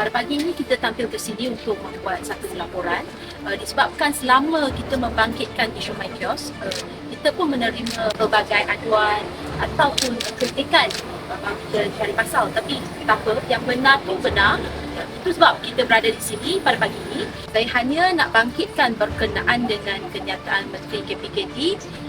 pada pagi ini kita tampil ke sini untuk membuat satu laporan uh, disebabkan selama kita membangkitkan isu My Kiosk, uh, kita pun menerima pelbagai aduan ataupun kritikan uh, dari pasal. Tapi tak apa yang benar tu benar itu sebab kita berada di sini pada pagi ini saya hanya nak bangkitkan berkenaan dengan kenyataan Menteri KPKT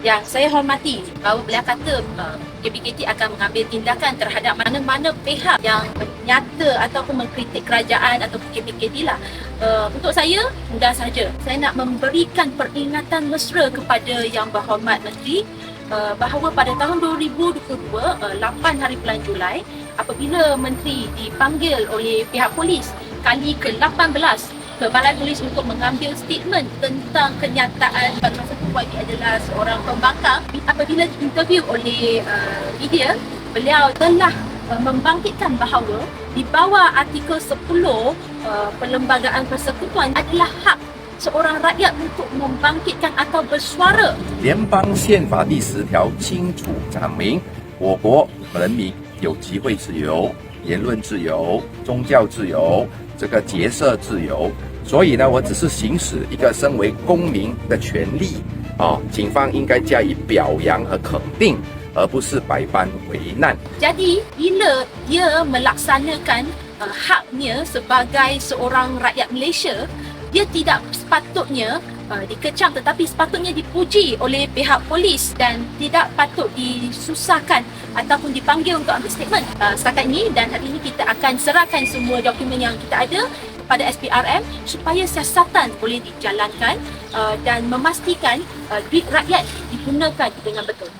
yang saya hormati bahawa beliau kata uh, KPKT akan mengambil tindakan terhadap mana-mana pihak yang menyata ataupun mengkritik kerajaan ataupun KPKT lah. Uh, untuk saya, mudah saja. Saya nak memberikan peringatan mesra kepada Yang Berhormat Menteri uh, bahawa pada tahun 2022, uh, 8 hari bulan Julai, apabila Menteri dipanggil oleh pihak polis kali ke-18 ke Balai Polis untuk mengambil statement tentang kenyataan pada masa itu YB adalah seorang pembangkang apabila interview oleh uh, media beliau telah uh, membangkitkan bahawa di bawah artikel 10 uh, perlembagaan persekutuan adalah hak seorang rakyat untuk membangkitkan atau bersuara 联邦宪法第十条清楚阐明，我国人民 有集会自由、言论自由、宗教自由、这个结社自由。所以呢，我只是行使一个身为公民的权利啊、警方应该加以表扬和肯定，而不是百般为难。Jadi bila dia melaksanakan uh, haknya sebagai seorang rakyat Malaysia, dia tidak sepatutnya uh, dikecam tetapi sepatutnya dipuji oleh pihak polis dan tidak patut disusahkan ataupun dipanggil untuk ambil statement. Uh, setakat ini dan hari ini kita akan serahkan semua dokumen yang kita ada pada SPRM supaya siasatan boleh dijalankan uh, dan memastikan uh, duit rakyat digunakan dengan betul.